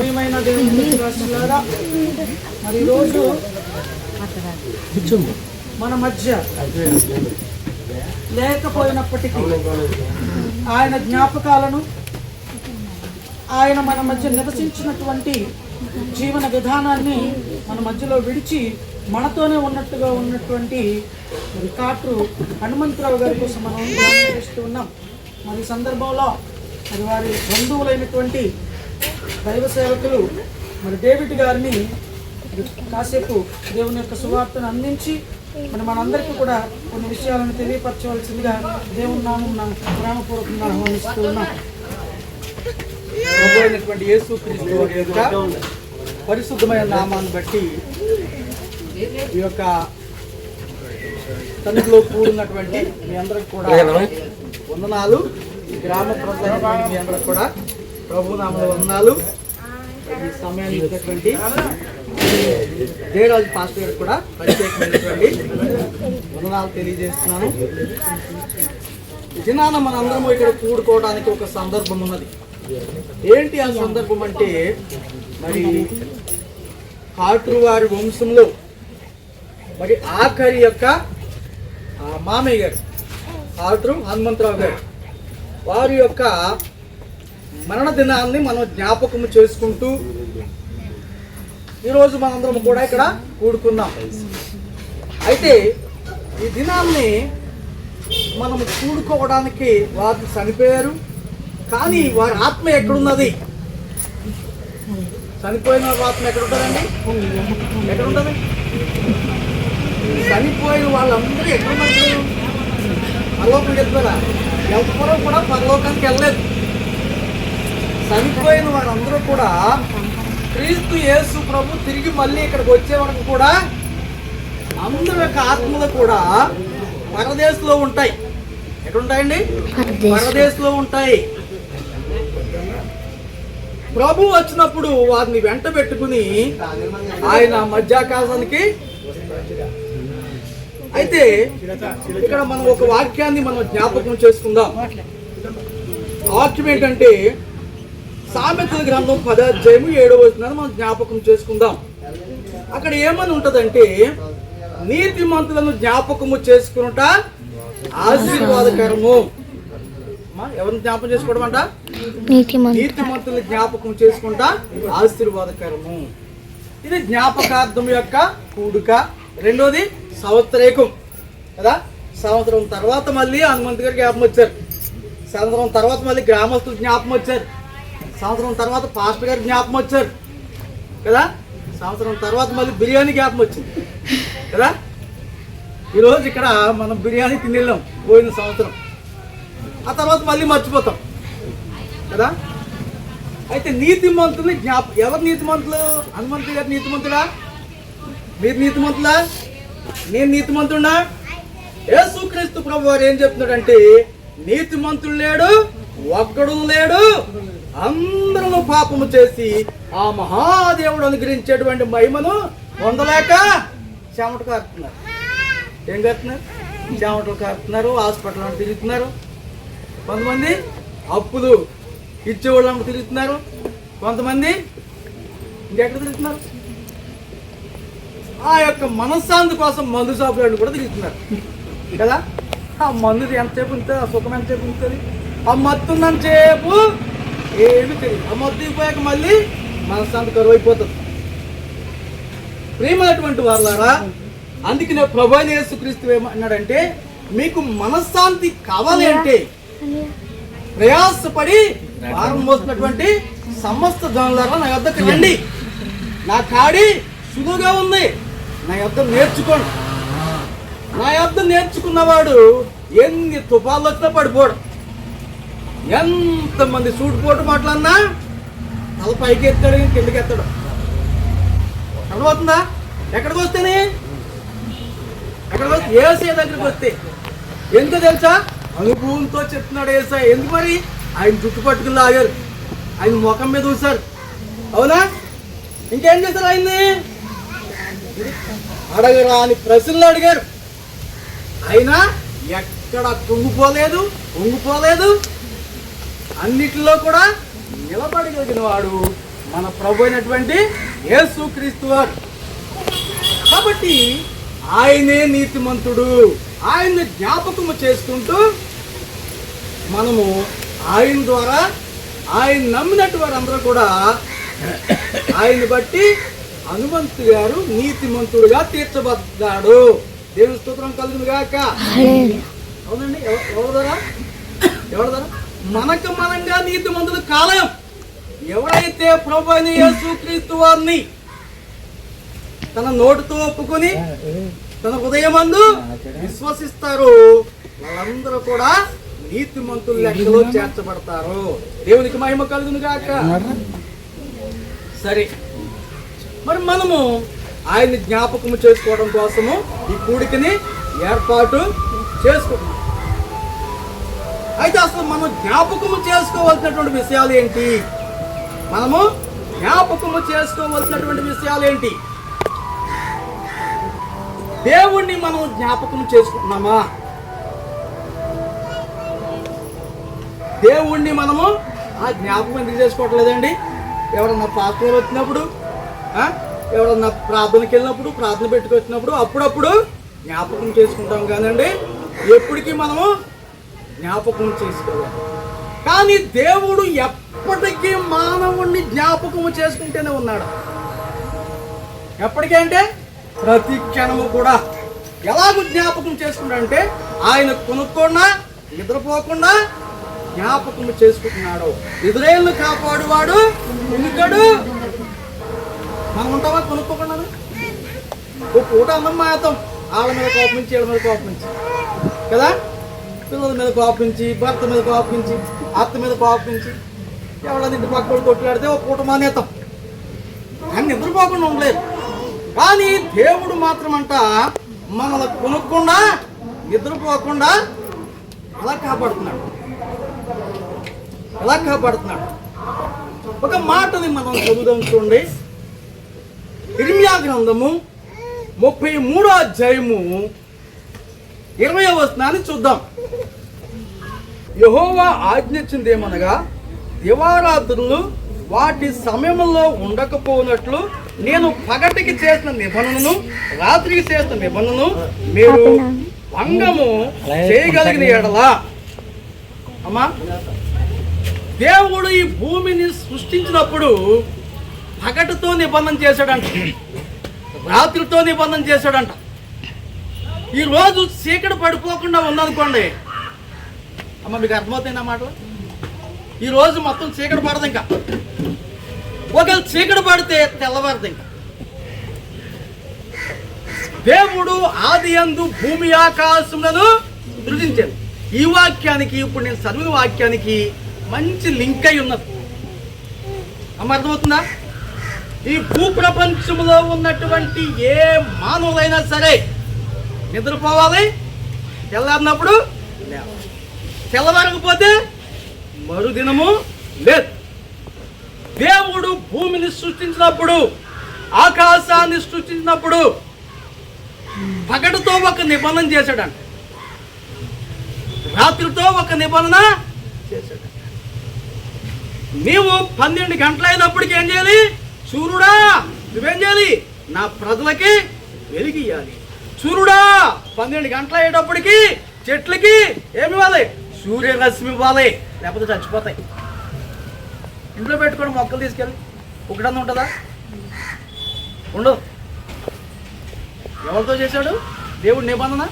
ప్రియమైన దేవుని మరి ఈరోజు మన మధ్య లేకపోయినప్పటికీ ఆయన జ్ఞాపకాలను ఆయన మన మధ్య నివసించినటువంటి జీవన విధానాన్ని మన మధ్యలో విడిచి మనతోనే ఉన్నట్టుగా ఉన్నటువంటి మరి కాట్రు హనుమంతరావు గారి కోసం మనం చేస్తూ ఉన్నాం. మరి సందర్భంలో మరి వారి బంధువులైనటువంటి దైవ సేవకులు మరి డేవిడ్ గారిని కాసేపు దేవుని యొక్క సువార్తను అందించి మరి మనందరికీ కూడా కొన్ని విషయాలను తెలియపరచవలసిందిగా దేవుని నామం నా ప్రేమపూర్వకంగా ఆహ్వానిస్తూ ఉన్నాం. యేసు పరిశుద్ధమైన నామాన్ని బట్టి ఈ యొక్క తండ్రిలో కూడినటువంటి మీ అందరికి కూడా వందనాలు. గ్రామ ప్రజలైనటువంటి మీ అందరికి కూడా ప్రభు నామల వందనాలు. ఈ సమయాన్ని ఇచ్చినటువంటి జయరాజు పాస్టర్ గారు కూడా ప్రత్యేకమైనటువంటి వందనాలు తెలియజేస్తున్నాను. జనాన దినాన మనందరం ఇక్కడ కూడుకోవడానికి ఒక సందర్భం ఉన్నది. ఏంటి ఆ సందర్భం అంటే మరి కాటు వారి వంశంలో మరి ఆఖరి యొక్క మామయ్య గారు కాట్రు హనుమంతరావు గారు వారి యొక్క మరణ దినాన్ని మనం జ్ఞాపకం చేసుకుంటూ ఈరోజు మనందరం కూడా ఇక్కడ కూడుకున్నాం అయితే ఈ దినాన్ని మనం కూడుకోవడానికి వారు చనిపోయారు. కానీ వారి ఆత్మ ఎక్కడున్నది? చనిపోయిన వారి ఆత్మ ఎక్కడ ఉంటుందండి ఎక్కడ ఉంటుంది చనిపోయిన వాళ్ళందరూ ఎక్కడున్నారు? పరలోకం చెప్తారా? ఎవరు కూడా పరలోకానికి వెళ్ళలేదు. చనిపోయిన వారందరూ కూడా క్రీస్తు యేసు ప్రభు తిరిగి మళ్ళీ ఇక్కడికి వచ్చే వరకు కూడా అందరి యొక్క ఆత్మలు కూడా పరదేశంలో ఉంటాయి. ఎక్కడ ఉంటాయండి పరదేశంలో ఉంటాయి. ప్రభు వచ్చినప్పుడు వారిని వెంట పెట్టుకుని ఆయన మధ్యాకాశానికి అయితే ఇక్కడ మనం ఒక వాక్యాన్ని మనం జ్ఞాపకం చేసుకుందాం. వాక్యం ఏంటంటే సామెతల గ్రంథం పదాధ్యాయము ఏడవ వచనాన్ని మనం జ్ఞాపకం చేసుకుందాం. అక్కడ ఏమని ఉంటదంటే నీతిమంతులను జ్ఞాపకము చేసుకునుట ఆశీర్వాదకరము. ఎవరిని జ్ఞాపకం చేసుకోవడం అంట? నీతిమంతుల్ని జ్ఞాపకం చేసుకుంటా ఆశీర్వాదకరము. ఇది జ్ఞాపకార్థం యొక్క కూడుక. రెండోది సంవత్సరేకం. కదా? సంవత్సరం తర్వాత మళ్ళీ హనుమంత్ గారు జ్ఞాపకం వచ్చారు. సంవత్సరం తర్వాత మళ్ళీ గ్రామస్తులు జ్ఞాపకం వచ్చారు. సంవత్సరం తర్వాత పాస్టర్ గారు జ్ఞాపకం వచ్చారు. కదా? సంవత్సరం తర్వాత మళ్ళీ బిర్యానీ జ్ఞాపకం వచ్చింది. కదా? ఈరోజు ఇక్కడ మనం బిర్యానీ తిని వెళ్ళాం పోయిన సంవత్సరం. ఆ తర్వాత మళ్ళీ మర్చిపోతాం. కదా? అయితే నీతిమంతుని జ్ఞాప ఎవరు నీతిమంతులు? హనుమంతుడు గారు నీతిమంతుడా? మీరు నీతిమంతులా? నేను నీతిమంతుడా యేసుక్రీస్తు ప్రభు వారు ఏం చెప్తున్నాడంటే నీతిమంతుడు లేడు ఒక్కడు లేడు. అందరూ పాపము చేసి ఆ మహాదేవుడు అనుగ్రహించేటువంటి మహిమను పొందలేక చెమట కారుతున్నారు. ఏం కారుతున్నారు? చెమటలు కారుతున్నారు హాస్పిటల్ తిరుగుతున్నారు. కొంతమంది అప్పులు ఇచ్చేవాళ్ళని తిరుగుతున్నారు. కొంతమంది ఇంకెక్కడ తిరుగుతున్నారు? ఆ యొక్క మనశ్శాంతి కోసం మందు షాపులు కూడా తిరుగుతున్నారు. కదా? ఆ మందు ఎంతసేపు ఉంటుంది ఆ సుఖం ఎంతసేపు ఉంటుంది? ఆ మత్తు ఉన్నంతసేపు ఏమి తెలియదు ఆ మత్తు అయిపోయాక మళ్ళీ మనశ్శాంతి కరువు అయిపోతుంది ప్రేమైనటువంటి వాళ్ళారా అందుకనే ప్రభు యేసుక్రీస్తు ఏమన్నాడంటే మీకు మనశ్శాంతి కావాలి అంటే ప్రయాసపడి భారం మోస్తున్నటువంటి సమస్త జనులారా నా యొద్దకు రండి. నా కాడి సులువుగా ఉంది. నా యొద్ద నేర్చుకోండి. నా యొద్ద నేర్చుకున్నవాడు ఎన్ని తుఫాలు వచ్చినా పడిపోడు. ఎంతమంది సూటిపోటు మాట్లాడినా తల పైకి ఎత్తాడు కిందకి ఎత్తాడు అర్థమవుతుందా? ఎక్కడికి వస్తేనే? ఎక్కడికి వస్తే? ఏసఐ దగ్గరికి వస్తే. ఎందుకు తెలుసా? అనుభవంతో చెప్తున్నాడు ఏసఐ ఎందుకు మరి? ఆయన జుట్టు పట్టుకుని లాగారు. ఆయన ముఖం మీద చూశారు. అవునా? ఇంకేం చేశారు ఆయన్ని? అడగరాని ప్రశ్నలు అడిగారు. అయినా ఎక్కడ తుంగిపోలేదు ఉంగిపోలేదు అన్నిటిలో కూడా నిలబడగలిగిన వాడు మన ప్రభు అయినటువంటి యేసు క్రీస్తు వారు. కాబట్టి ఆయనే నీతిమంతుడు. ఆయన్ని జ్ఞాపకము చేసుకుంటూ మనము ఆయన ద్వారా ఆయన నమ్మినట్టు వారందరూ కూడా ఆయన్ని బట్టి హనుమంతు గారు నీతిమంతుడుగా తీర్చబడ్డాడు. దేవుని స్తోత్రం కలుగును గాక. అవునండి ఎవ- ఎవరి ద్వారా? ఎవరి ద్వారా? మనకు మనంగా నీతిమంతులు కాలం ఎవరైతే ప్రభు అయిన యేసుక్రీస్తు వారిని తన నోటితో ఒప్పుకొని తన హృదయమందు విశ్వసిస్తారు వాళ్ళందరూ కూడా నీతిమంతుల లెక్కలో చేర్చబడతారు దేవునికి మహిమ కలుగును గాక సరే. మరి మనము ఆయన్ని జ్ఞాపకము చేసుకోవడం కోసము ఈ కూడికని ఏర్పాటు చేసుకుంటున్నాం. అయితే అసలు మనం జ్ఞాపకము చేసుకోవాల్సినటువంటి విషయాలు ఏంటి? మనము జ్ఞాపకము చేసుకోవాల్సినటువంటి విషయాలు ఏంటి? దేవుణ్ణి మనం జ్ఞాపకం చేసుకుంటున్నామా? దేవుణ్ణి మనము ఆ జ్ఞాపకం ఎందుకు చేసుకోవట్లేదండి? ఎవరన్నా పాత్రలు వచ్చినప్పుడు ఎవరన్నా ప్రార్థనకి వెళ్ళినప్పుడు ప్రార్థన పెట్టుకొచ్చినప్పుడు అప్పుడప్పుడు జ్ఞాపకం చేసుకుంటాం కానండి. ఎప్పటికీ మనము జ్ఞాపకం చేసుకోవాలి. కానీ దేవుడు ఎప్పటికీ మానవుణ్ణి జ్ఞాపకం చేసుకుంటూనే ఉన్నాడు. ఎప్పటికీ అంటే? ప్రతి క్షణము కూడా. ఎలాగో జ్ఞాపకం చేసుకుంటాడంటే ఆయన కొనుక్కుండా నిద్రపోకుండా జ్ఞాపకం చేసుకుంటున్నాడు. ఎదురేళ్ళు కాపాడువాడు ఉనికడు మనం ఉంటామా? కొనుక్కోకుండా? ఓ పూట అన్నం మాతం వాళ్ళ మీద కోపం నుంచి వీళ్ళ మీద కోపం నుంచి. కదా? పిల్లల మీద కోపించి భర్త మీద కోపించి అత్త మీద కోపించి ఎవరైనా ఇంటి పక్క కొట్లాడితే ఓ పూట మానేతాం. కానీ నిద్రపోకుండా ఉండలేదు కానీ దేవుడు మాత్రం అంట మనల్ని కొనుక్కుండా నిద్రపోకుండా అలా కాపాడుతున్నాడు. ఎలా కాపాడుతున్నాడు. ఒక మాటని మనం చదువుదాం చూడండి. ఇర్మియా గ్రంథము ముప్పై మూడో అధ్యాయము ఇరవై వచనాన్ని చూద్దాం. యహోవా ఆజ్ఞించిందేమనగా దివారాత్రులు వాటి సమయంలో ఉండకపోనట్లు నేను పగటికి చేసిన నిబంధనను రాత్రికి చేసిన నిబంధనను మీరు భంగము చేయగలిగిన ఎడలా. అమ్మా దేవుడు ఈ భూమిని సృష్టించినప్పుడు పగటితో నిబంధన చేశాడంట రాత్రితో నిబంధన చేశాడంట. ఈ రోజు చీకటి పడిపోకుండా ఉందనుకోండి. అమ్మ మీకు అర్థమవుతుంది మాటలు? ఈ రోజు మొత్తం చీకటి పడదు ఇంకా. ఒకవేళ చీకటి పడితే తెల్లవారదు ఇంకా. దేవుడు ఆది అందు భూమి ఆకాశములను సృజించాడు. ఈ వాక్యానికి ఇప్పుడు నేను చదివిన వాక్యానికి మంచి లింక్ అయి ఉన్నది. అమ్మ అర్థమవుతుందా? ఈ భూ ప్రపంచంలో ఉన్నటువంటి ఏ మానవులైనా సరే నిద్రపోవాలి. తెల్లారినప్పుడు లేవాలి. తెల్లవారకపోతే మరుదినము లేదు. దేవుడు భూమిని సృష్టించినప్పుడు ఆకాశాన్ని సృష్టించినప్పుడు పగటితో ఒక నిబంధన చేశాడంట. రాత్రితో ఒక నిబంధన చేశాడు నీవు పన్నెండు గంటలు అయినప్పటికీ ఏం చేయాలి? సూర్యుడా నువ్వేం చేయాలి? నా ప్రజలకి వెలిగియాలి సూర్యుడా! పన్నెండు గంటలు అయ్యేటప్పటికి చెట్లకి ఏమి ఇవ్వాలి? సూర్యరశ్మి ఇవ్వాలి. లేకపోతే చచ్చిపోతాయి. ఇంట్లో పెట్టుకొని మొక్కలు తీసుకెళ్ళి ఒకటన్నా ఉంటుందా? ఉండదు ఎవరితో చేశాడు? దేవుడు నిబంధన?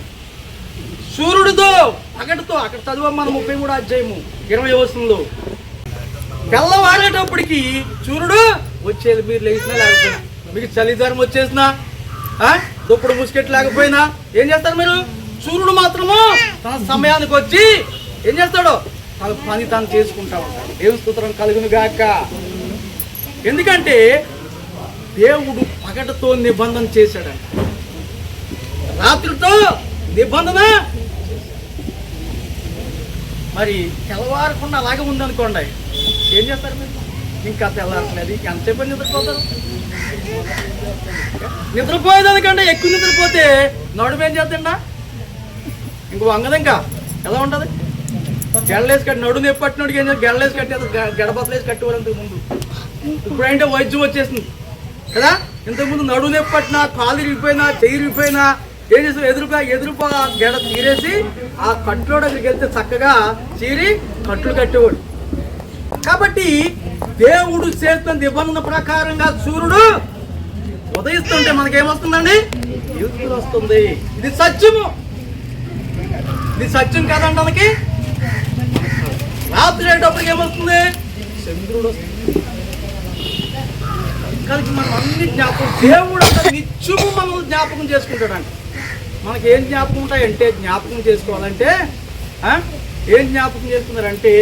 సూర్యుడితో. పగటితో అక్కడ చదువు మన ముప్పై మూడు అధ్యాయము ఇరవై వస్తుందో తెల్లవారేటప్పటికి సూర్యుడు వచ్చేది మీరు లేచినా లేకపోయినా. మీకు చలిదారం వచ్చేసినా ఆ? దుప్పుడు ముసుకెట్ లేకపోయినా ఏం చేస్తారు మీరు? సూర్యుడు మాత్రము తన సమయానికి వచ్చి ఏం చేస్తాడు? తన పని తాను చేసుకుంటా ఉంటాడు. దేవుని స్తోత్రం కలుగును గాక. ఎందుకంటే దేవుడు పగటతో నిబంధన చేశాడంట. రాత్రితో నిబంధన మరి తెల్లవారకుండా అలాగే ఉందనుకోండి. ఏం చేస్తారు మీరు? ఇంకా తెల్లారట్లేదు. ఇంకా ఎంతసేపు అని నిద్రపోతారు? నిద్రపోయేదానికంటే ఎక్కువ నిద్రపోతే నడుము ఏం చేద్దండా? ఇంకో వంగదు ఇంకా ఎలా ఉంటుంది? గెడలేసి కట్టి నడు నొప్పి పట్టినోడికి ఏం చేయాలి? గెడలేసి కట్టేది గడపతలేసి కట్టేవారు అంతకు ముందు. ఇప్పుడంటే వైద్యం వచ్చేసింది. కదా? ఇంతకుముందు నడువు నొప్పి పట్టినా కాలు ఇరిగిపోయినా చెయ్యి ఇరిగిపోయినా ఏం చేస్తాం ఎదురుగా ఎదురుగా గెడ తీరేసి ఆ కట్టులో దగ్గరికి వెళ్తే చక్కగా చీరి కట్లు కట్టేవాడు. కాబట్టి దేవుడు చేస్తున్న నిబంధన ప్రకారంగా సూర్యుడు ఉదయిస్తుంటే మనకేమొస్తుందండి? వెలుతురు వస్తుంది. ఇది సత్యము. ఇది సత్యం కాదంటానికి రాత్రి అయ్యేటప్పటికి ఏమొస్తుంది? చంద్రుడు వస్తుంది కానీ మనం అన్ని జ్ఞాపకం దేవుడు నిత్యము మనం జ్ఞాపకం చేసుకుంటాడంట మనకి ఏం జ్ఞాపకం ఉంటాయంటే జ్ఞాపకం చేసుకోవాలంటే? ఏం జ్ఞాపకం చేసుకున్నారంటే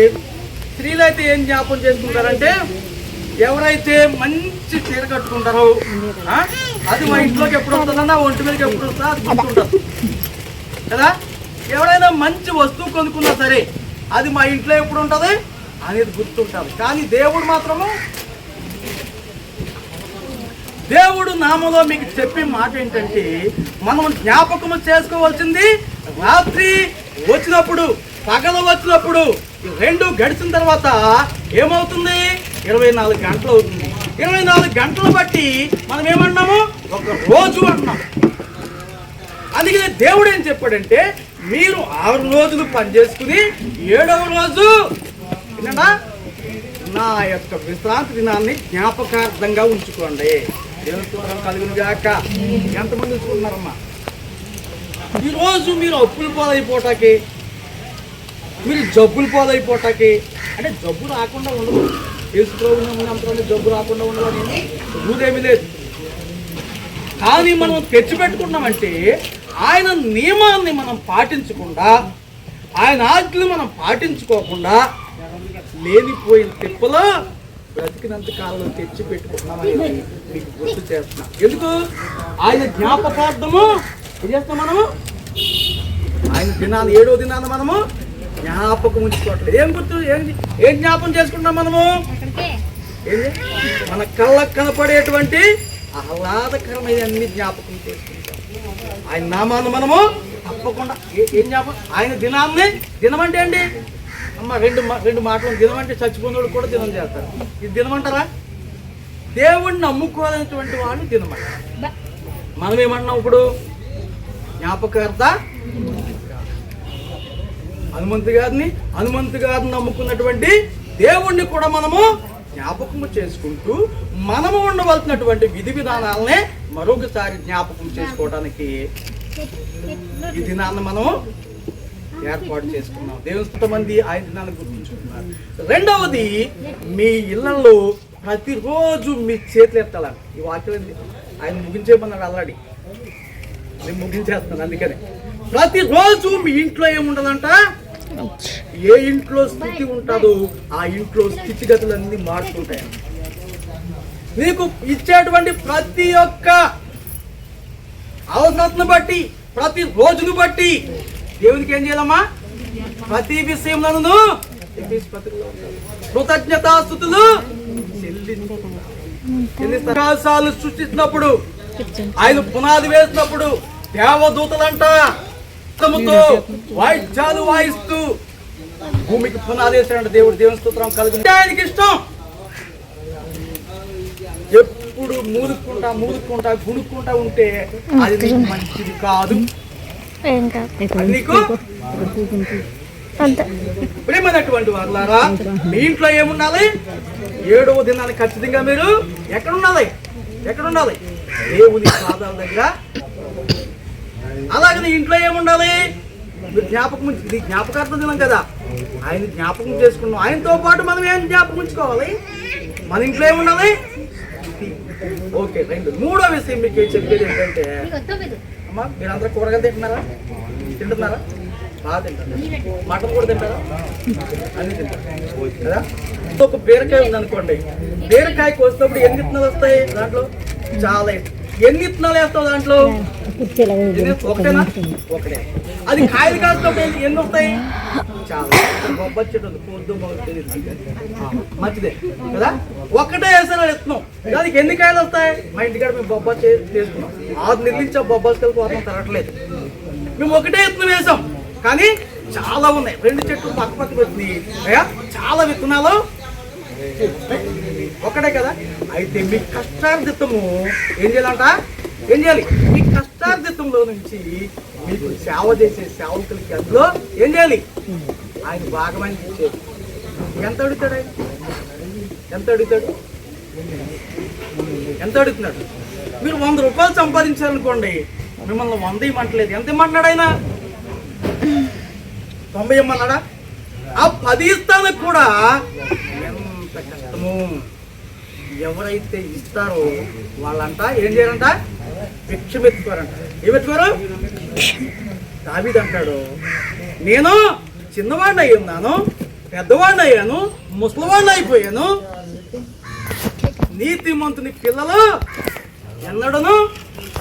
స్త్రీలు అయితే ఏం జ్ఞాపకం చేసుకుంటారంటే ఎవరైతే మంచి చీర కట్టుకుంటారో అది మా ఇంట్లోకి ఎప్పుడు వస్తుందన్నా ఒంటి మీదకి ఎప్పుడు వస్తుందో అది గుర్తుంటుంది. కదా? ఎవరైనా మంచి వస్తువు కొనుక్కున్నా సరే అది మా ఇంట్లో ఎప్పుడు ఉంటుంది? అనేది గుర్తుంటుంది. కానీ దేవుడు మాత్రము దేవుడు నామలో మీకు చెప్పే మాట ఏంటంటే మనం జ్ఞాపకము చేసుకోవాల్సింది రాత్రి వచ్చినప్పుడు పగల వచ్చినప్పుడు. రెండు గడిచిన తర్వాత ఏమవుతుంది? ఇరవై నాలుగు గంటలు అవుతుంది. ఇరవై నాలుగు గంటలు బట్టి మనం ఏమన్నాము ఒక రోజు అంటున్నాం. అందుకనే దేవుడు ఏం చెప్పాడంటే మీరు ఆరు రోజులు పనిచేసుకుని ఏడవ రోజు విన్నాడా? నా యొక్క విశ్రాంతి దినాన్ని జ్ఞాపకార్థంగా ఉంచుకోండి. దేవుడు కలుగును గాక ఎంతమంది ఉంచుకుంటున్నారమ్మా ఈరోజు మీరు అప్పులు పాలైపోటాకి మీరు జబ్బులు పాలైపోటాకి అంటే జబ్బు రాకుండా ఉండదు. తెలుసుకోవాలి జబ్బు రాకుండా ఉండదని రూలేమీ లేదు. కానీ మనం తెచ్చిపెట్టుకున్నామంటే ఆయన నియమాన్ని మనం పాటించకుండా ఆయన ఆజ్ఞలు మనం పాటించుకోకుండా లేనిపోయిన తిప్పలో బ్రతికినంత కాలంలో తెచ్చి పెట్టుకున్నామని మీకు గుర్తు చేస్తున్నాం. ఎందుకు? ఆయన జ్ఞాపకార్థము ఏం చేస్తాం మనము? ఆయన దినాన్ని ఏడో దినాన్ని మనము జ్ఞాపకం ఉంచుకోవట్లేదు. ఏం గుర్తు? ఏం ఏం జ్ఞాపకం చేసుకుంటున్నాం మనము? మన కళ్ళకు కనపడేటువంటి ఆహ్లాదకరమైన అన్ని జ్ఞాపకం చేసుకుంటాం. ఆయన నామాన్ని మనము తప్పకుండా ఏ- జ్ఞాపకం? ఆయన దినాన్ని దినం అంటే అండి అమ్మ రెండు రెండు మాటలు దినం అంటే చచ్చిపోయినోడు కూడా దినం చేస్తారు ఇది దినమంటారా? దేవుణ్ణి నమ్ముకోవాలనేటువంటి వాడిని దినమంటారు. మనం ఏమంటున్నాం ఇప్పుడు? జ్ఞాపకార్థ హనుమంతు గారిని హనుమంతు గారిని నమ్ముకున్నటువంటి దేవుణ్ణి కూడా మనము జ్ఞాపకము చేసుకుంటూ మనము ఉండవలసినటువంటి విధి విధానాలనే మరొకసారి జ్ఞాపకం చేసుకోవడానికి ఈ దినాన్ని మనం ఏర్పాటు చేసుకున్నాం. దేవుని మంది ఆయన దినాన్ని గుర్తుంచుకున్నారు రెండవది మీ ఇళ్ళలో ప్రతిరోజు మీ చేతులు ఎత్తాలని ఈ వాక్యం ఆయన ముగించేమన్నాడు అల్లాడి నేను ముగించేస్తాను అందుకనే. ప్రతిరోజు మీ ఇంట్లో ఏముండదంట? ఏ ఇంట్లో స్థితి ఉంటుందో ఆ ఇంట్లో స్థితిగతులన్నీ మారుతుంటాయి. నీకు ఇచ్చేటువంటి ప్రతి ఒక్క అవసరతను బట్టి ప్రతి రోజును బట్టి దేవునికి ఏం చేయాలమ్మా? ప్రతి విషయంలోనూ కృతజ్ఞతాస్థుతులు చెల్లిస్తాలు సృష్టించినప్పుడు ఆయన పునాది వేసినప్పుడు దేవదూతలంట రథముతో వాయిద్యాలు వాయిస్తూ భూమికి పునాది వేసాడంట దేవుడు దేవుని స్తోత్రం కలుగు ఆయనకి ఇష్టం. ఎప్పుడు మూలుక్కుంటా మూలుక్కుంటా గుణుక్కుంటా ఉంటే అది మంచిది కాదు. ప్రేమైనటువంటి వాళ్ళారా మీ ఇంట్లో ఏముండాలి? ఏడవ దినాన్ని ఖచ్చితంగా మీరు ఎక్కడ ఉండాలి ఎక్కడ ఉండాలి దేవుని పాదాల దగ్గర అలాగే నీ ఇంట్లో ఏముండాలి? మీరు జ్ఞాపకం ఇది జ్ఞాపకార్థం దినం కదా. ఆయన జ్ఞాపకం చేసుకున్నాం. ఆయనతో పాటు మనం ఏం జ్ఞాపకం ఉంచుకోవాలి? మన ఇంట్లో ఏముండాలి? ఓకే రెండు. మూడో విషయం మీకు చెప్పేది ఏంటంటే అమ్మా మీరందరూ కూరగాయలు తింటున్నారా? తింటున్నారా? బాగా తింటారు మటన్ కూడా తింటారా? అన్ని తింటారు. కదా? ఒక బీరకాయ ఉంది అనుకోండి బీరకాయ కోసినప్పుడు ఎన్ని విత్తనాలు వస్తాయి దాంట్లో? చాలా ఎన్ని విత్తనాలు వేస్తావు దాంట్లో? ఒకటేనా? ఒకటే. అది కాయలు కాసినప్పుడు ఎన్ని- వస్తాయి? చాలా. బొబ్బరి చెట్టు పొద్దు మంచిదే. కదా? ఒక్కటే వేసాను విత్తనం దానికి ఎన్ని కాయలు వస్తాయి? మా ఇంటికాడ మేము బొబ్బరి చే- చేసుకున్నాం. ఆరు ఆ బొబ్బరికాయలు కోసం తరగట్లేదు. మేము ఒకటే విత్తనం వేసాం. కానీ చాలా ఉన్నాయి. రెండు చెట్లు పక్క పక్క పెట్టినాయి అయ్యా చాలా విత్తనాలు. ఒకటే కదా? అయితే మీ కష్టార్జితము ఏం చేయాలంట? ఏం చేయాలి? మీ కష్టార్జితంలో నుంచి మీకు సేవ చేసే సేవకులకి అందులో ఏం చేయాలి? ఆయన భాగమని ఇచ్చేది. ఎంత అడుగుతాడు ఆయన? ఎంత అడుగుతాడు? ఎంత అడుగుతున్నాడు? మీరు వంద రూపాయలు సంపాదించారనుకోండి మిమ్మల్ని వంద ఇవ్వట్లేదు. ఎంత ఇమ్మంటున్నాడు ఆయన? తొంభై ఇమ్మన్నాడా ఆ పది ఇస్తానికి కూడా కష్టము ఎవరైతే ఇస్తారో వాళ్ళంట ఏం చేయాలంట? భిక్షం ఎత్తుకోరంట ఏం పెట్టుకోరు దావిది నేను చిన్నవాడిని అయి ఉన్నాను పెద్దవాడిని అయ్యాను ముసలివాడిని అయిపోయాను నీతిమంతుని పిల్లలు ఎన్నడను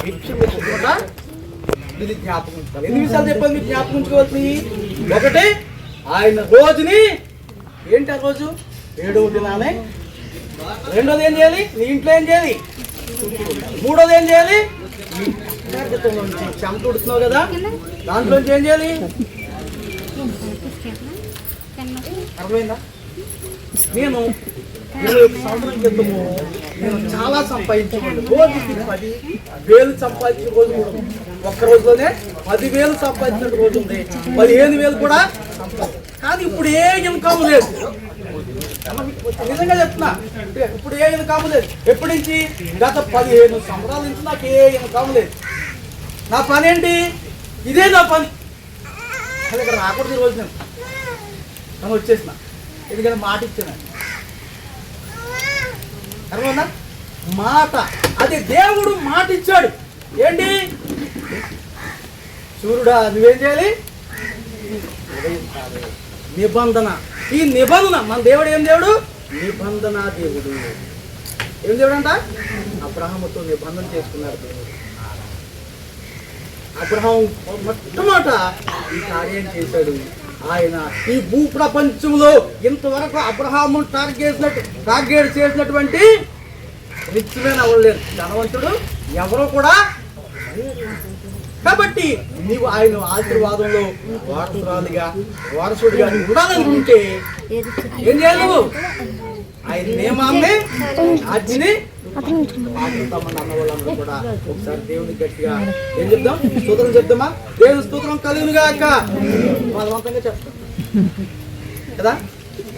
భిక్షం ఎత్తుకుంటా ఇది జ్ఞాపకం ఎన్ని విషయాలు చెప్పాలి మీరు జ్ఞాపకం ఉంచుకోవాల్సి ఒకటి ఆయన రోజుని ఏంటి ఆ రోజు? ఏడవ దినానే. రెండోది ఏం చేయాలి? నీ ఇంట్లో ఏం చేయాలి? మూడోది ఏం చేయాలి? నీ చెమట ఉడుతున్నావు కదా. దాంట్లో ఏం చేయాలి? అర్థమైందా? నేను సంవత్సరం క్రితము నేను చాలా సంపాదించుకోండి రోజుకి పది వేలు సంపాదించిన రోజు కూడా ఒక్క రోజులోనే పదివేలు సంపాదించిన రోజు ఉంది. పదిహేను వేలు కూడా కానీ ఇప్పుడు ఏ ఇన్కమ్ లేదు. నిజంగా చెప్తున్నా ఇప్పుడు ఏ ఇన్కమ్ లేదు ఎప్పటి నుంచి గత పదిహేను సంవత్సరాల నుంచి నాకు ఏ ఇన్కమ్ లేదు నా పని ఏంటి ఇదే నా పని అది ఇక్కడ రాకూడదు ఈ రోజు నేను వచ్చేసిన ఎందుకంటే మాట ఇచ్చాను అర్థమైందా మాట అది దేవుడు మాట ఇచ్చాడు ఏంటి సూర్యుడా నువ్వేం చేయాలి నిబంధన ఈ నిబంధన మన దేవుడు ఏం దేవుడు? నిబంధన దేవుడు. ఏం దేవుడు అంట అబ్రహాముతో నిబంధన చేసుకున్నాడు దేవుడు. అబ్రహం మొట్టమొదట ఈ కార్యం చేశాడు. ఆయన ఈ భూ ప్రపంచంలో ఇంతవరకు అబ్రహాము టార్గెట్ చేసినట్టు టార్గెట్ చేసినటువంటి రిచ్ మ్యాన్ అవ్వలేరు ధనవంతుడు ఎవరు కూడా కాబట్టి నీవు ఆయన ఆశీర్వాదంలో వారసురాలుగా వారసుడిగా ఉండాలనుకుంటే ఏం చేయాలి నువ్వు? ఆయన నియమాన్ని ఆజ్ఞని పాటిస్తామని అన్న వాళ్ళందరూ కూడా ఒకసారి దేవుని గట్టిగా ఏం చెప్దాం? స్తోత్రం చెప్దామా? దేవుని స్తోత్రం కలుగునుగా బలవంతంగా చెప్తాం. కదా?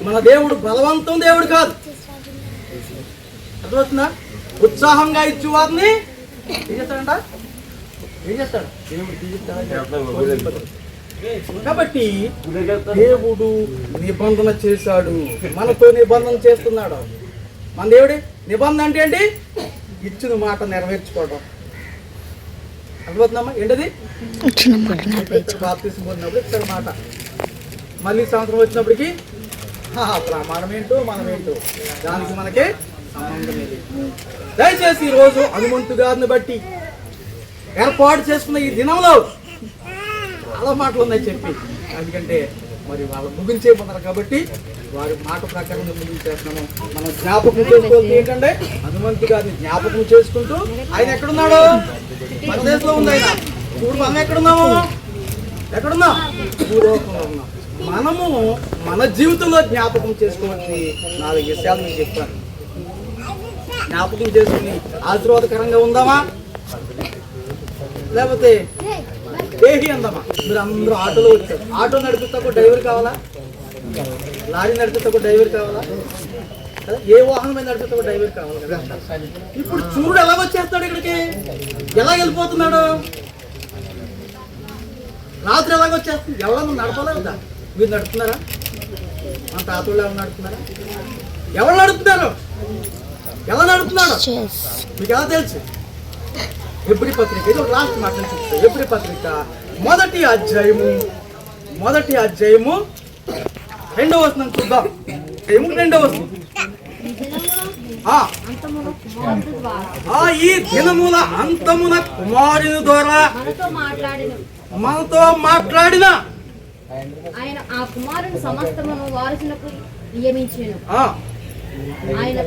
మన దేవుడు బలవంతం దేవుడు కాదు. అర్థమవుతుందా? ఉత్సాహంగా ఇచ్చేవారిని ఏం చేస్తాడంట ఏం చేస్తాడు దేవుడు తీస్తాడా? కాబట్టి దేవుడు నిబంధన చేశాడు. మనతో నిబంధన చేస్తున్నాడు. మన దేవుడి నిబంధన అంటే ఏంటి? ఇచ్చిన మాట నెరవేర్చుకోవడం. అర్థమవుతుందమ్మా? ఏంటది? ఇచ్చిన మాట నెరవేర్చు బాప్తీసం పొందినప్పుడు ఇచ్చాడు మాట. మళ్ళీ సంవత్సరం వచ్చినప్పటికి "హా, ప్రమాణం ఏంటో మనం ఏంటో దానికి మనకి సంబంధం లేదు. దయచేసి ఈరోజు హనుమంతు గారిని బట్టి ఏర్పాటు చేసుకున్న ఈ దినంలో చాలా మాటలు ఉన్నాయి చెప్పి. ఎందుకంటే మరి వాళ్ళు ముగించేయమన్నారు కాబట్టి వారి మాట ప్రకారం ముగించేస్తున్నాము మనం జ్ఞాపకం చేసుకోవాలి ఏంటంటే హనుమంతు గారిని జ్ఞాపకం చేసుకుంటూ ఆయన ఎక్కడున్నాడు? మధ్యలో ఉంది ఆయన. ఇప్పుడు మనం ఎక్కడున్నాము? ఎక్కడున్నాం? భూలోకంలో ఉన్నాం. మనము మన జీవితంలో జ్ఞాపకం చేసుకోవాల్సి నాలుగు విషయాలు నేను చెప్తాను. జ్ఞాపకం చేసుకుని ఆశీర్వాదకరంగా ఉందామా? లేకపోతే దేహి అందామా? మీరు అందరూ ఆటోలో వచ్చారు. ఆటో నడిపిస్తా ఒక డ్రైవర్ కావాలా? లారీ నడిపిస్తా ఒక డ్రైవర్ కావాలా? ఏ వాహనం మీద నడిపిస్తా ఒక డ్రైవర్ కావాలి? కదా? ఇప్పుడు చూడు ఎలా వచ్చేస్తాడు ఇక్కడికి. ఎలా వెళ్ళిపోతున్నాడు? రాత్రి ఎలాగ వచ్చేస్తుంది? ఎవరన్నా నడపాలా కదా మీరు నడుపుతున్నారా? మన తాతలు ఎవరు నడుపుతున్నారా? ఎవరు నడుపుతున్నారు? ఎలా నడుపుతున్నాడు మీకు ఎలా తెలుసు? ఎబ్రి పత్రిక ఇది లాస్ట్ మాట చెప్తాను ఎబ్రి పత్రిక మొదటి అధ్యాయము మొదటి అధ్యాయము రెండవ వచనం చూద్దాం. అధ్యాయము రెండవ ఆ, ఆ ఈ దినముల అంతమున కుమారుని ద్వారా మనతో మాట్లాడిన. ఆయన ఆ కుమారుని సమస్తమును వారసులకు నియమించాను. ఆయన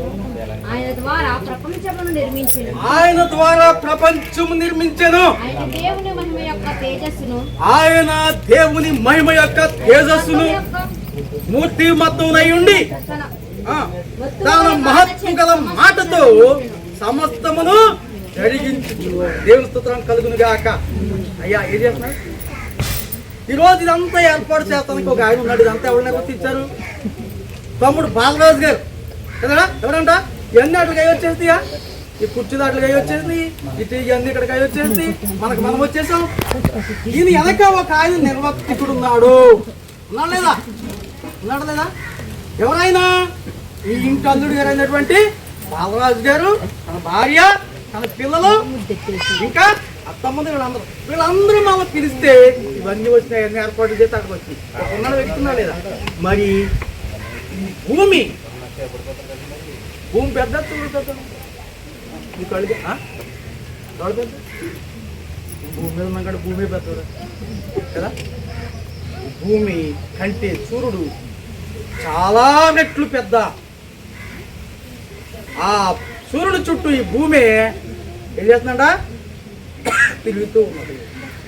ఆయన ద్వారా ప్రపంచమును నిర్మించాను. ఆయన ద్వారా ప్రపంచము నిర్మించెను. ఆయన దేవుని మహిమ యొక్క తేజస్సును. ఆయన దేవుని మహిమ యొక్క తేజస్సును మూర్తి మత్తునై ఉండి తన మహత్వం గల మాటతో సమస్తమును జరిగించు దేవుని స్తోత్రం కలుగును గాక. అయ్యా ఏం చేస్తున్నారు ఈ రోజు ఇదంతా ఏర్పాటు చేస్తానికి ఒక ఆయన ఉన్నాడు. ఇదంతా ఎవరైనా గుర్తించారు తమ్ముడు బాలరాజు గారు. కదా ఎవరంట? ఇవన్నీ అట్లకి అవి వచ్చేస్తాయా ఈ కుర్చీ దాంట్లో అవి వచ్చేసి ఇటు ఇవన్నీ ఇక్కడికి అవి వచ్చేసి మనకు మనం వచ్చేసాం. ఈయన వెనక ఒక ఆయన నిర్వర్తికుడు ఉన్నాడు ఉన్నాడు లేదా ఉన్నాడు లేదా ఎవరైనా? ఈ ఇంటి అల్లుడు గారు అయినటువంటి బాలరాజు గారు తన భార్య తన పిల్లలు ఇంకా అత్తమ్మది వీళ్ళందరూ వీళ్ళందరూ మనం పిలిస్తే ఇవన్నీ వచ్చినాయి ఏర్పాటు చేస్తే అక్కడికి వచ్చి. ఉన్నాడు వ్యక్తి ఉన్నా లేదా? మరి భూమి భూమి పెద్ద తూడు పెద్ద కళ్ళు కళ్ళు పెద్ద? భూమి మీద ఉన్నాం భూమి పెద్దదా కదా? భూమి కంటే సూర్యుడు చాలా మెట్లు పెద్ద. ఆ సూర్యుడు చుట్టూ ఈ భూమి ఏం చేస్తుందంట? తిరుగుతూ ఉన్నది.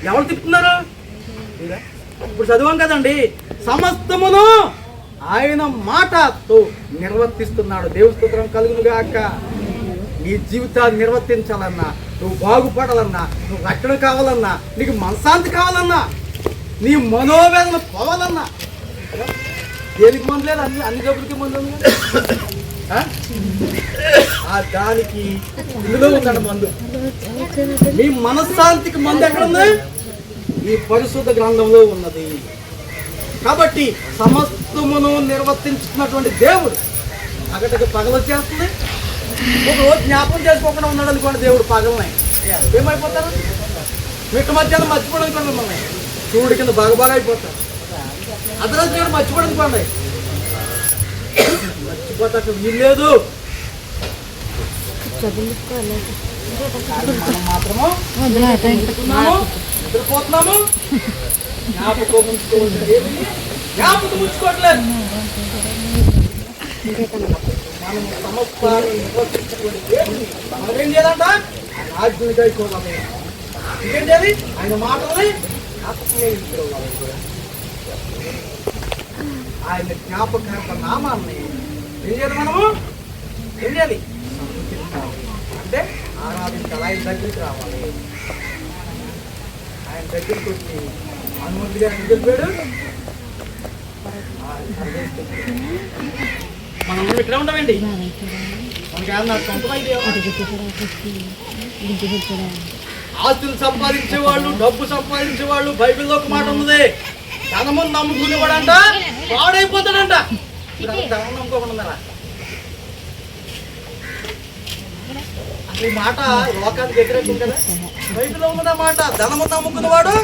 ఎవరు తిప్పుతున్నారు? ఇప్పుడు చదివాం కదండి. సమస్తమును ఆయన మాటతో నిర్వర్తిస్తున్నాడు. దేవస్తోత్రం కలుగునుగాక. నీ జీవితాన్ని నిర్వర్తించాలన్నా నువ్వు బాగుపడాలన్నా నువ్వు రక్షణ కావాలన్నా నీకు మనశాంతి కావాలన్నా నీ మనోవేదన పోవాలన్నా. దేనికి మందు లేదు? అన్ని అన్ని జబ్బులకి మందు ఆ? దానికి ఇందులో ఉందండి మందు. మీ మనశ్శాంతికి మందు ఎక్కడుంది? నీ ఈ పరిశుద్ధ గ్రంథంలో ఉన్నది. కాబట్టి సమస్తమును నిర్వర్తించుతున్నటువంటి దేవుడు. అగటకి పగలు వచ్చేస్తుంది ఒక రోజు జ్ఞాపకం చేసుకోకుండా ఉన్నాడు అనుకోండి దేవుడు పగలనే. ఏమైపోతారు? మిట్ట మధ్యాహ్నం మర్చిపోవడం అనుకోండి మిమ్మల్ని. చూడు కింద బాగా బాగా అయిపోతారు. అర్ధరాత్రి గారు మర్చిపోవడం అనుకోండి. మర్చిపోతాక వీల్లేదు మాత్రము నిద్రపోతున్నాము. జ్ఞాపకం? జ్ఞాపకం ఉంచుకోవట్లేదు మనం సమస్తాన్ని నిర్వర్తించుకోవాలి మనం ఏం చేయాలంట ఆయన ఆజ్ఞలు ఇంకేం చేయాలి ఆయన ఆయన జ్ఞాపక నామాన్ని ఏం చేయాలి మనము? ఏం చేయాలి అంటే ఆరాధించాలి ఆయన దగ్గరికి రావాలి. ఆయన దగ్గరికి వచ్చి హనుమంతుడు గారు చెప్పాడు? మనం ఇక్కడే ఉండమండి ఆస్తులు సంపాదించే వాళ్ళు డబ్బు సంపాదించే వాళ్ళు బైబిల్లో ఒక మాట ఉన్నది. ధనము నమ్ముకునేవాడంట పాడైపోతాడంట. మీరు ధనం నమ్ముకోకుండా ఈ మాట లోకానికి వ్యతిరేకం కదా? బైబిల్లో ఉన్న మాట. ధనము నమ్ముకున్నవాడు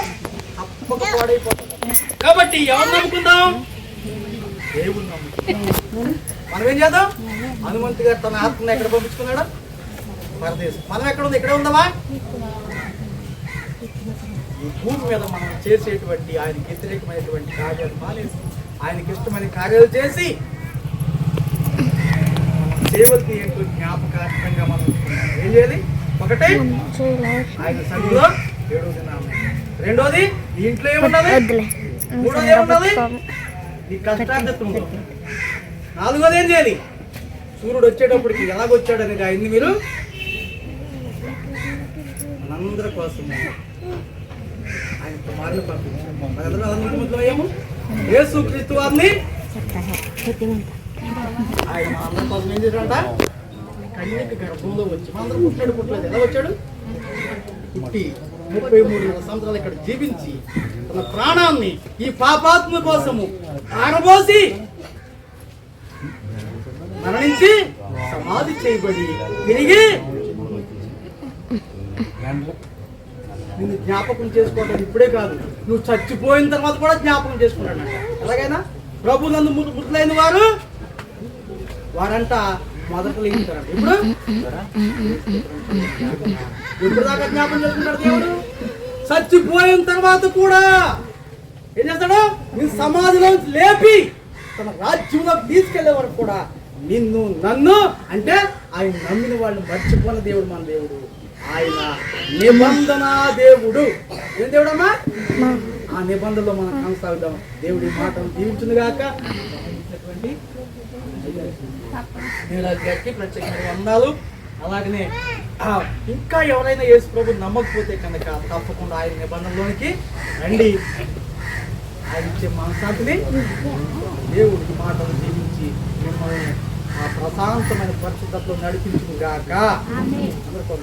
తప్పక పాడైపోతాడు. కాబట్టి ఎవరు నమ్ముకుందాం? మనం ఏం చేద్దాం? హనుమంతు గారు తన ఆత్మను ఎక్కడ పంపించుకున్నాడు? పరదేశం. మనం ఎక్కడ ఉంది? ఇక్కడే ఉందామా ఈ భూమి మీద మనం చేసేటువంటి ఆయనకి వ్యతిరేకమైనటువంటి కార్యాలు మానేసి ఆయనకి ఇష్టమైన కార్యాలు చేసి చేయవలసి ఏంటో జ్ఞాపకార్థంగా మనం. ఏం చేయాలి? ఒకటి ఆయన సన్నిధిలో ఏడో దినాలు రెండోది ఇంట్లో ఏముండాలి మూడోది ఏముండాలి ఈ కష్టార్థత నాలుగోది ఏం చేయాలి? సూర్యుడు వచ్చేటప్పటికి ఎలాగొచ్చాడని ఆయన్ని మీరు? మనందరి కోసం. ఆయన కుమారుని పంపించారు మనందరం యేసు క్రీస్తు వారిని. ఆయన మా అందరి కోసం ఏం చేశాడంట? కన్యకి గర్భంలో వచ్చి మా అందరం పుట్టాడు పుట్టలేదు. ఎలా వచ్చాడు? పుట్టి ముప్పై మూడు సంవత్సరాలు ఇక్కడ జీవించి తన ప్రాణాన్ని ఈ పాపాత్మ కోసము ఆడబోసి మరణించి సమాధి చేయబడి తిరిగి నిన్ను జ్ఞాపకం చేసుకోవడం ఇప్పుడే కాదు. నువ్వు చచ్చిపోయిన తర్వాత కూడా జ్ఞాపకం చేసుకున్నాడు ఎలాగైనా? ప్రభు నందు ము- ముద్దులైన వారు వారంట మొదట లేచారు ఇప్పుడు ఎప్పుడు దాకా జ్ఞాపకం చేసుకుంటాడు దేవుడు? చచ్చిపోయిన తర్వాత కూడా ఏం చేస్తాడు? నీ సమాధిలో లేపి తన రాజ్యంలో తీసుకెళ్ళే వరకు కూడా నిన్ను నన్ను అంటే ఆయన నమ్మిన వాళ్ళు మర్చిపోయిన దేవుడు మన దేవుడు. ఆయన నిబంధన దేవుడు. ఏం దేవుడమ్మా? ఆ నిబంధనలో మనం కొనసాగుదాం. దేవుడి మాటను చేసినటువంటి నీరాజ్ గారికి ప్రత్యేకమైన వందనాలు అలాగనే ఇంకా ఎవరైనా యేసు ప్రభు నమ్మకపోతే కనుక తప్పకుండా ఆయన నిబంధనలోనికి రండి. ఆయన ఇచ్చే మనశాంతిని దేవుడికి మాటలు జీవించి మిమ్మల్ని ఆ ప్రశాంతమైన పరిశుద్ధతలో నడిపించుగాక అందరికీ.